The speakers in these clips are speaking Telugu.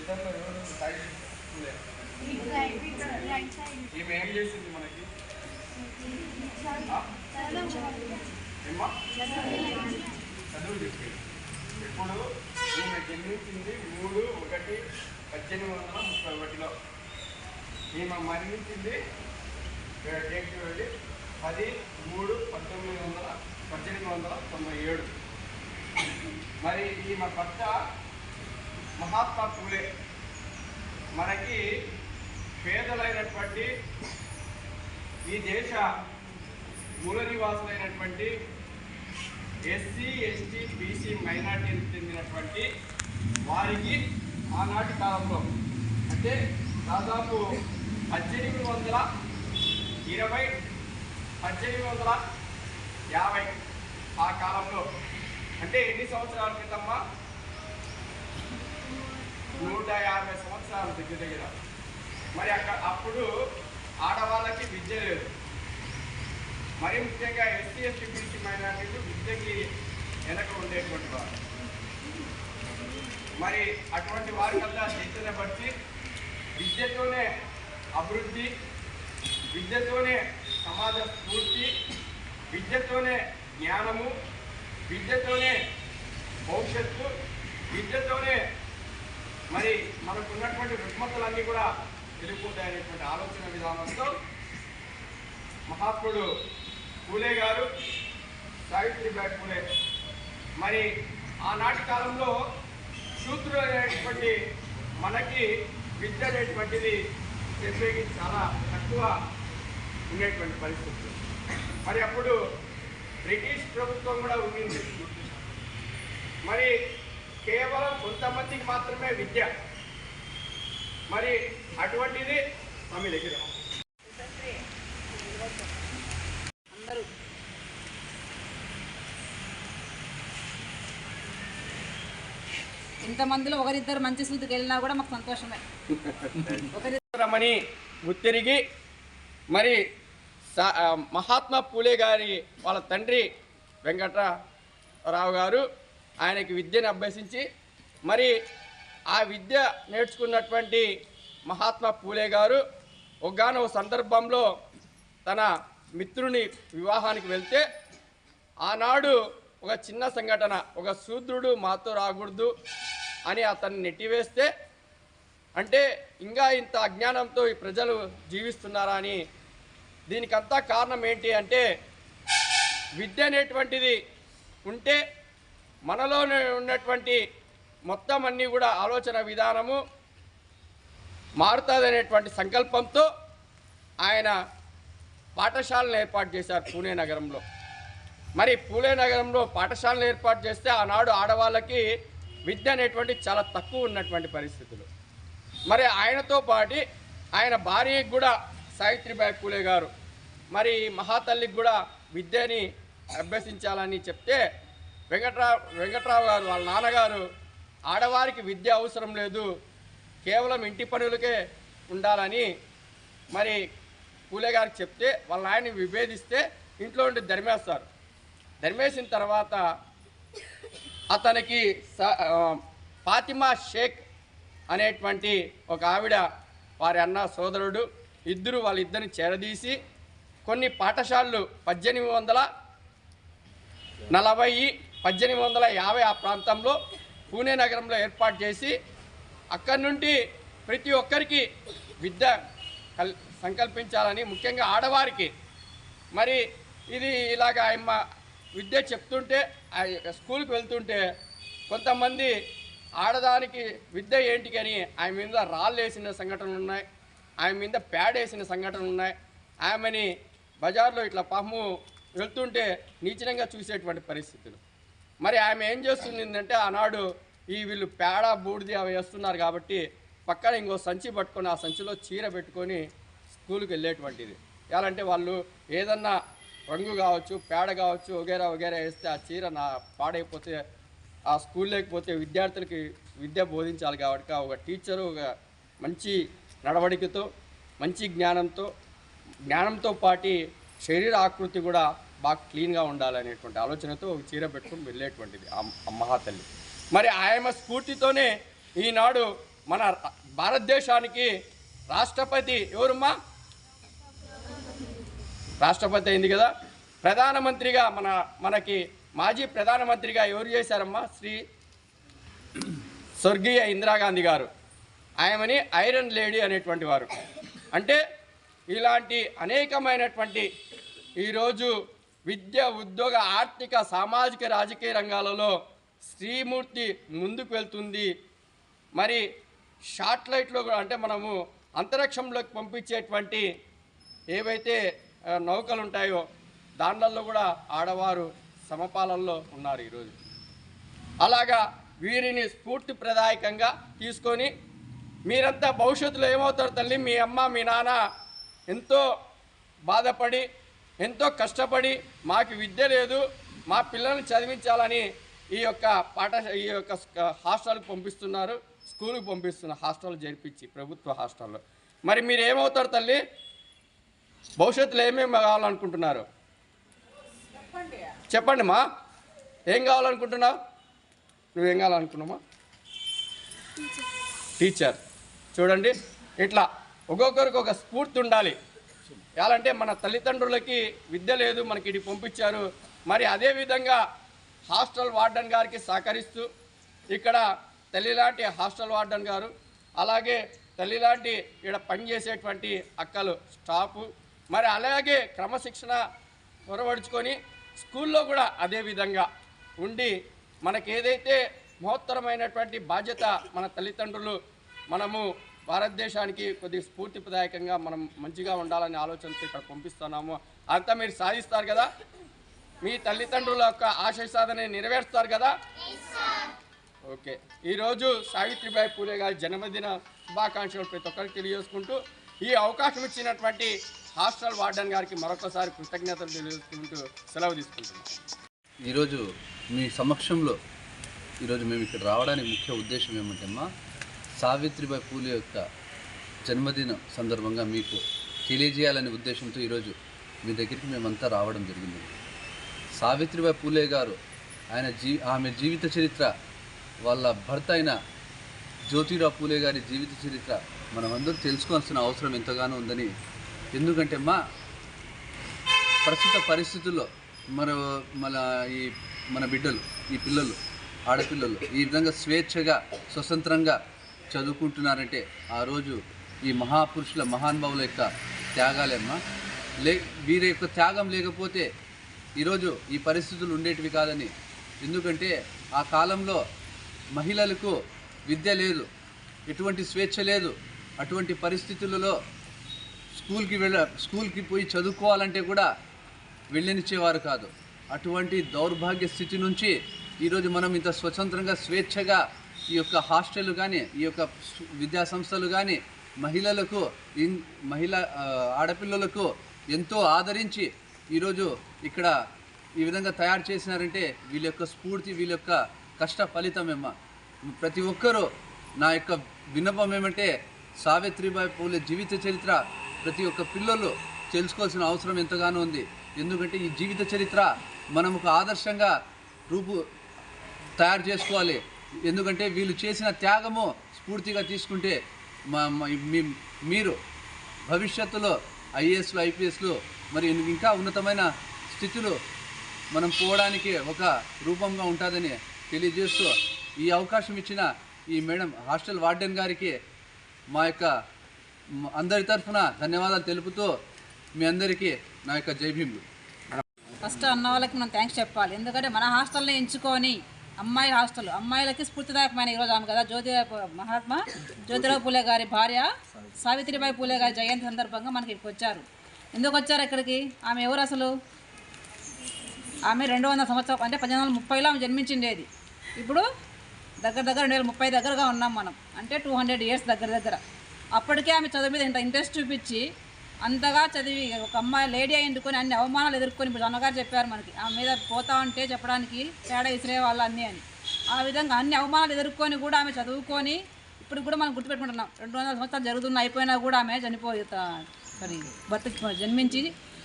వీళ్ళిద్దరిలో ఎవరు సైడ్ ఈమె ఏం చేసింది మనకి చదువు చెప్పింది ఇప్పుడు ఈమె జన్మించింది మూడు ఒకటి పద్దెనిమిది వందల ముప్పై ఒకటిలో ఈమె మరణించింది డేట్ వెళ్ళి పది మూడు పంతొమ్మిది వందల పద్దెనిమిది వందల తొంభై ఏడు మరి ఈమె భర్త మహాత్మా పూలే. మనకి పేదలైనటువంటి ఈ దేశ మూల నివాసులైనటువంటి ఎస్సీ ఎస్టీ బీసీ మైనార్టీలకు చెందినటువంటి వారికి ఆనాటి కాలంలో అంటే దాదాపు పద్దెనిమిది వందల ఇరవై పద్దెనిమిది వందల యాభై ఆ కాలంలో. అంటే ఎన్ని సంవత్సరాల క్రితమ్మా? నూట యాభై సంవత్సరాలు దగ్గర దగ్గర. మరి అక్కడ అప్పుడు ఆడవాళ్ళకి విద్య లేదు. మరి ముఖ్యంగా ఎస్సీ ఎస్టీ బీసీ మైనార్టీలు విద్యకి వెనక ఉండేటువంటి వారు. మరి అటువంటి వారికల్లా బట్టి విద్యతోనే అభివృద్ధి విద్యతోనే సమాజ స్ఫూర్తి విద్యతోనే జ్ఞానము విద్యతోనే భవిష్యత్తు విద్యతోనే మరి మనకు ఉన్నటువంటి రుగ్మతలన్నీ కూడా వెళ్ళిపోతాయనేటువంటి ఆలోచన విధానంతో మహాత్ముడు పూలే గారు సావిత్రిబాయి పూలే. మరి ఆనాటి కాలంలో శూద్రులు అనేటువంటి మనకి విద్య అనేటువంటిది చెప్పేది చాలా తక్కువ ఉండేటువంటి పరిస్థితులు మరి అప్పుడు బ్రిటిష్ ప్రభుత్వం కూడా ఉండింది. మరి కేవలం కొంతమందికి మాత్రమే విద్య. మరి అటువంటిది ఆమె దగ్గర. అందరూ. ఇంతమందిలో ఒకరిద్దరు మంచి సూదికి వెళ్ళినా కూడా మాకు సంతోషమే. ఒకరి రమణి గుర్తిరిగి మరి మహాత్మా పూలే గారి వాళ్ళ తండ్రి వెంకటరావు గారు ఆయనకి విద్యను అభ్యసించి మరి ఆ విద్య నేర్చుకున్నటువంటి మహాత్మా పూలే గారు ఒకగానో సందర్భంలో తన మిత్రుని వివాహానికి వెళ్తే ఆనాడు ఒక చిన్న సంఘటన ఒక శూద్రుడు మాతో రాకూడదు అని అతన్ని నెట్టివేస్తే అంటే ఇంకా ఇంత అజ్ఞానంతో ఈ ప్రజలు జీవిస్తున్నారా అని దీనికంతా కారణం ఏంటి అంటే విద్య అనేటువంటిది ఉంటే మనలోనే ఉన్నటువంటి మొత్తం అన్నీ కూడా ఆలోచన విధానము మారుతుందనేటువంటి సంకల్పంతో ఆయన పాఠశాలను ఏర్పాటు చేశారు పూణే నగరంలో. మరి పూణే నగరంలో పాఠశాలను ఏర్పాటు చేస్తే ఆనాడు ఆడవాళ్ళకి విద్య అనేటువంటి చాలా తక్కువ ఉన్నటువంటి పరిస్థితులు. మరి ఆయనతో పాటి ఆయన భార్యకి కూడా సావిత్రిబాయి పూలే గారు మరి మహాతల్లికి కూడా విద్యని అభ్యసించాలని చెప్తే వెంకట్రా వెంకట్రావు గారు వాళ్ళ నాన్నగారు ఆడవారికి విద్య అవసరం లేదు. కేవలం ఇంటి పనులకే ఉండాలని మరి పూలే గారికి చెప్తే వాళ్ళ ఆయన్ని విభేదిస్తే ఇంట్లో ఉండి ధర్మేస్తారు. ధర్మేసిన తర్వాత అతనికి ఫాతిమా షేక్ అనేటువంటి ఒక ఆవిడ వారి అన్న సోదరుడు ఇద్దరు వాళ్ళిద్దరిని చేరదీసి కొన్ని పాఠశాలలు పద్దెనిమిది వందల నలభై పద్దెనిమిది వందల యాభై ఆ ప్రాంతంలో పూణే నగరంలో ఏర్పాటు చేసి అక్కడి నుండి ప్రతి ఒక్కరికి విద్య కల్ సంకల్పించాలని ముఖ్యంగా ఆడవారికి. మరి ఇది ఇలాగ ఆయమ్మ విద్య చెప్తుంటే ఆ యొక్క స్కూల్కి వెళ్తుంటే కొంతమంది ఆడదానికి విద్య ఏంటి అని ఆయన మీద రాళ్ళు వేసిన సంఘటనలు ఉన్నాయి ఆయన మీద ప్యాడ్ వేసిన సంఘటనలు ఉన్నాయి. ఆమెని బజార్లో ఇట్లా పాము వెళ్తుంటే నీచనంగా చూసేటువంటి పరిస్థితులు. మరి ఆమె ఏం చేస్తుందంటే ఆనాడు ఈ వీళ్ళు పేడ బూడిది అవి వేస్తున్నారు కాబట్టి పక్కన ఇంకో సంచి పట్టుకొని ఆ సంచిలో చీర పెట్టుకొని స్కూల్కి వెళ్ళేటువంటిది. ఎలాంటే వాళ్ళు ఏదన్నా రంగు కావచ్చు పేడ కావచ్చు వగేరా వగేరా వేస్తే ఆ చీర నా పాడైపోతే ఆ స్కూల్ లేకపోతే విద్యార్థులకి విద్య బోధించాలి కాబట్టి ఒక టీచరు ఒక మంచి నడవడికతో మంచి జ్ఞానంతో జ్ఞానంతో పాటి శరీర ఆకృతి కూడా బాగా క్లీన్గా ఉండాలనేటువంటి ఆలోచనతో ఒక చీర పెట్టుకుని వెళ్ళేటువంటిది మహాతల్లి. మరి ఆయమ స్ఫూర్తితోనే ఈనాడు మన భారతదేశానికి రాష్ట్రపతి ఎవరమ్మా? రాష్ట్రపతి అయింది కదా. ప్రధానమంత్రిగా మన మనకి మాజీ ప్రధానమంత్రిగా ఎవరు చేశారమ్మా? శ్రీ స్వర్గీయ ఇందిరాగాంధీ గారు. ఆయమని ఐరన్ లేడీ అనేటువంటి వారు. అంటే ఇలాంటి అనేకమైనటువంటి ఈరోజు విద్య ఉద్యోగ ఆర్థిక సామాజిక రాజకీయ రంగాలలో శ్రీమూర్తి ముందుకు వెళ్తుంది. మరి షార్ట్లైట్లో కూడా అంటే మనము అంతరిక్షంలోకి పంపించేటువంటి ఏవైతే నౌకలు ఉంటాయో దాంట్లో కూడా ఆడవారు సమపాలనలో ఉన్నారు ఈరోజు. అలాగా వీరిని స్ఫూర్తి ప్రదాయకంగా తీసుకొని మీరంతా భవిష్యత్తులో ఏమవుతారు తల్లి? మీ అమ్మ మీ నాన్న ఎంతో బాధపడి ఎంతో కష్టపడి మాకు విద్య లేదు మా పిల్లల్ని చదివించాలని ఈ యొక్క పాఠ ఈ యొక్క హాస్టల్కి పంపిస్తున్నారు స్కూల్కి పంపిస్తున్నారు హాస్టల్ జరిపించి ప్రభుత్వ హాస్టల్లో. మరి మీరు ఏమవుతారు తల్లి? భవిష్యత్తులో ఏమేమి కావాలనుకుంటున్నారు? చెప్పండి మా ఏం కావాలనుకుంటున్నావు? నువ్వేం కావాలనుకున్నామా టీచర్. చూడండి ఇట్లా ఒక్కొక్కరికి ఒక స్ఫూర్తి ఉండాలి. ఎలాంటే మన తల్లిదండ్రులకి విద్య లేదు మనకి ఇటు పంపించారు. మరి అదే విధంగా హాస్టల్ వార్డెన్ గారికి సహకరిస్తూ ఇక్కడ తల్లిలాంటి హాస్టల్ వార్డెన్ గారు అలాగే తల్లిలాంటి ఇక్కడ పనిచేసేటువంటి అక్కలు స్టాఫ్ మరి అలాగే క్రమశిక్షణ పొరవడుచుకొని స్కూల్లో కూడా అదే విధంగా ఉండి మనకేదైతే మహోత్తరమైనటువంటి బాధ్యత మన తల్లిదండ్రులు మనము భారతదేశానికి కొద్దిగా స్ఫూర్తిప్రదాయకంగా మనం మంచిగా ఉండాలనే ఆలోచనతో ఇక్కడ పంపిస్తున్నాము. అంతా మీరు సాధిస్తారు కదా? మీ తల్లిదండ్రుల యొక్క ఆశయ సాధన నెరవేరుస్తారు కదా? ఓకే. ఈరోజు సావిత్రిబాయి పూలే గారి జన్మదిన శుభాకాంక్షలు ప్రతి ఒక్కరికి తెలియజేసుకుంటూ ఈ అవకాశం ఇచ్చినటువంటి హాస్టల్ వార్డెన్ గారికి మరొకసారి కృతజ్ఞతలు తెలియజేసుకుంటూ సెలవు తీసుకుంటున్నాం. ఈరోజు మీ సమక్షంలో ఈరోజు మేము ఇక్కడ రావడానికి ముఖ్య ఉద్దేశం ఏమంటే అమ్మా సావిత్రిబాయి పూలే యొక్క జన్మదిన సందర్భంగా మీకు తెలియజేయాలనే ఉద్దేశంతో ఈరోజు మీ దగ్గరికి మేమంతా రావడం జరిగింది. సావిత్రిబాయి పూలే గారు ఆయన జీ ఆమె జీవిత చరిత్ర వాళ్ళ భర్త అయిన జ్యోతిరావు పూలే గారి జీవిత చరిత్ర మనమందరూ తెలుసుకోవాల్సిన అవసరం ఎంతగానో ఉందని ఎందుకంటే మా ప్రస్తుత పరిస్థితుల్లో మన మన ఈ మన బిడ్డలు ఈ పిల్లలు ఆడపిల్లలు ఈ విధంగా స్వేచ్ఛగా స్వతంత్రంగా చదువుకుంటున్నారంటే ఆ రోజు ఈ మహాపురుషుల మహానుభావుల యొక్క త్యాగాలేమ్మా. లే వీరి యొక్క త్యాగం లేకపోతే ఈరోజు ఈ పరిస్థితులు ఉండేటివి కాదని. ఎందుకంటే ఆ కాలంలో మహిళలకు విద్య లేదు ఎటువంటి స్వేచ్ఛ లేదు. అటువంటి పరిస్థితులలో స్కూల్కి వెళ్ళ స్కూల్కి పోయి చదువుకోవాలంటే కూడా వెళ్ళనిచ్చేవారు కాదు. అటువంటి దౌర్భాగ్య స్థితి నుంచి ఈరోజు మనం ఇంత స్వతంత్రంగా స్వేచ్ఛగా ఈ యొక్క హాస్టల్ కానీ ఈ యొక్క విద్యాసంస్థలు విద్యా సంస్థలు కానీ మహిళలకు ఇన్ మహిళ ఆడపిల్లలకు ఎంతో ఆదరించి ఈరోజు ఇక్కడ ఈ విధంగా తయారు చేసినారంటే వీళ్ళ యొక్క స్ఫూర్తి వీళ్ళ యొక్క కష్ట ఫలితమేమ్మ. ప్రతి ఒక్కరూ నా యొక్క విన్నపం ఏమంటే సావిత్రిబాయి పూలే జీవిత చరిత్ర ప్రతి ఒక్క పిల్లలు తెలుసుకోవాల్సిన అవసరం ఎంతగానో ఉంది. ఎందుకంటే ఈ జీవిత చరిత్ర మనం ఒక ఆదర్శంగా రూపు తయారు చేసుకోవాలి. ఎందుకంటే వీళ్ళు చేసిన త్యాగము స్ఫూర్తిగా తీసుకుంటే మా మీ- మీరు భవిష్యత్తులో ఐఏఎస్లు ఐపీఎస్లు మరి ఇంకా ఉన్నతమైన స్థితిలో మనం పోవడానికి ఒక రూపంగా ఉంటుందని తెలియజేస్తూ ఈ అవకాశం ఇచ్చిన ఈ మేడం హాస్టల్ వార్డెన్ గారికి మా యొక్క అందరి తరఫున ధన్యవాదాలు తెలుపుతూ మీ అందరికీ నా యొక్క జై భీములు. ఫస్ట్ అన్న వాళ్ళకి మనం థ్యాంక్స్ చెప్పాలి. ఎందుకంటే మన హాస్టల్ని ఎంచుకొని అమ్మాయి హాస్టల్ అమ్మాయిలకి స్ఫూర్తిదాయకమైన ఈరోజు ఆమె కదా. జ్యోతి మహాత్మా జ్యోతిరావు పూలే గారి భార్య సావిత్రిబాయి పూలే గారి జయంతి సందర్భంగా మనకి ఇక్కడికి వచ్చారు. ఎందుకు వచ్చారు ఇక్కడికి? ఆమె ఎవరు అసలు? ఆమె రెండు వందల సంవత్సరం అంటే పద్దెనిమిది వందల ముప్పైలో ఆమె జన్మించిండేది. ఇప్పుడు దగ్గర దగ్గర రెండు వేల ముప్పై దగ్గరగా ఉన్నాం మనం. అంటే టూ హండ్రెడ్ ఇయర్స్ దగ్గర దగ్గర. అప్పటికే ఆమె చదువు మీద ఇంత ఇంట్రెస్ట్ చూపించి అంతగా చదివి ఒక అమ్మాయి లేడీ అయిండుకొని అన్ని అవమానాలు ఎదుర్కొని ఇప్పుడు అన్నగారు చెప్పారు మనకి ఆమె మీద పోతా ఉంటే చెప్పడానికి తేడా ఇసిరే వాళ్ళు అన్నీ అని. ఆ విధంగా అన్ని అవమానాలు ఎదుర్కొని కూడా ఆమె చదువుకొని ఇప్పుడు కూడా మనం గుర్తుపెట్టుకుంటున్నాం రెండు వందల సంవత్సరాలు జరుగుతున్న అయిపోయినా కూడా ఆమె చనిపోతా మరి భర్త జన్మించి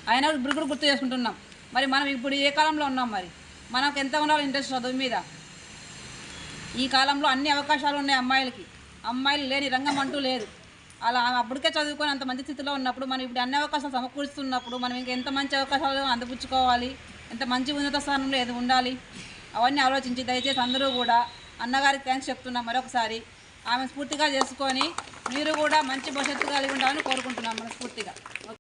ఆయన ఇప్పుడు కూడా గుర్తు చేసుకుంటున్నాం. మరి మనం ఇప్పుడు ఏ కాలంలో ఉన్నాం మరి? మనకు ఎంత ఉండాలి ఇంట్రెస్ట్ చదువు మీద? ఈ కాలంలో అన్ని అవకాశాలు ఉన్నాయి అమ్మాయిలకి. అమ్మాయిలు లేని రంగం అంటూ లేదు. అలా ఆమె అప్పటికే చదువుకొని అంత మంచి స్థితిలో ఉన్నప్పుడు మనం ఇప్పుడు అన్ని అవకాశాలు సమకూరుస్తున్నప్పుడు మనం ఇంకా ఎంత మంచి అవకాశాలు అందిపుచ్చుకోవాలి ఎంత మంచి ఉన్నత స్థానంలో ఏది ఉండాలి అవన్నీ ఆలోచించి దయచేసి అందరూ కూడా అన్నగారికి థ్యాంక్స్ చెప్తున్నాం మరొకసారి. ఆమె స్ఫూర్తిగా చేసుకొని మీరు కూడా మంచి భవిష్యత్తు కలిగి ఉండాలని కోరుకుంటున్నాం మనస్ఫూర్తిగా.